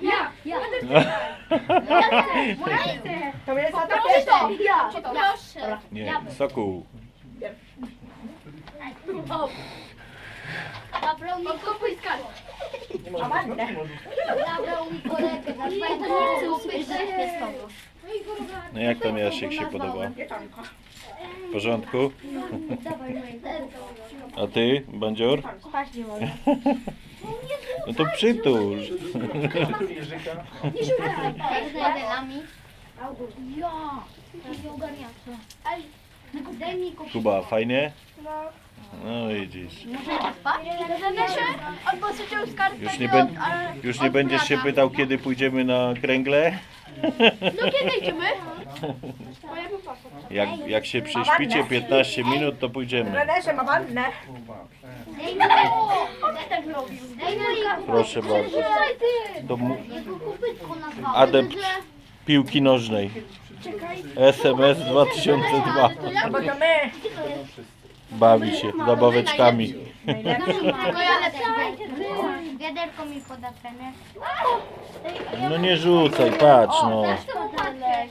Ja, ja. To jest Proszę to. Ja. Proszę. Nie, soku. Zabrał mi kupuj skarb. Zabrał mi kolegę na swoje to nie chcę kupić za śpieskowo. No jak tam Jasiek się podoba? W porządku? Dawaj moje A ty, bandzior? Spać nie mogę. No to przytul. Nie szukaj. Z modelami. Ja. Nie ogarniacie. Ej, daj mi kupić. Kuba, fajnie? No widzisz. Sobie skarpetę Już nie, ben, już nie będziesz się pytał, kiedy pójdziemy na kręgle? No kiedy idziemy? Jak, jak się prześpicie 15 minut, to pójdziemy. Trenerze ma wannę. Daj mi On tak robił. Daj mi Proszę bardzo. Mu- nazwałem. Adept piłki nożnej. SMS 2002. No bo to my. Bawi się zabaweczkami. Tylko ja lecę. Wiaderko mi poda trener. No nie rzucaj, patrz no. Uważać.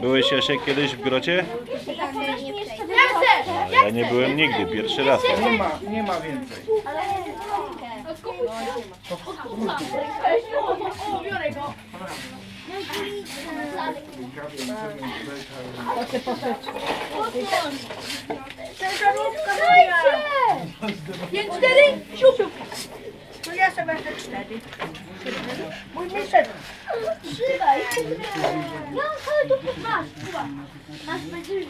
Byłeś Jasiek kiedyś w grocie? Ja chcę! Ja nie byłem nigdy, pierwszy raz. Nie ma, nie ma więcej. O, biorę go. Pięć, cztery, siup, siup. To ja sobie będę cztery. Mój mistrz. Trzymaj. Ja, ale tu masz. Masz, będziesz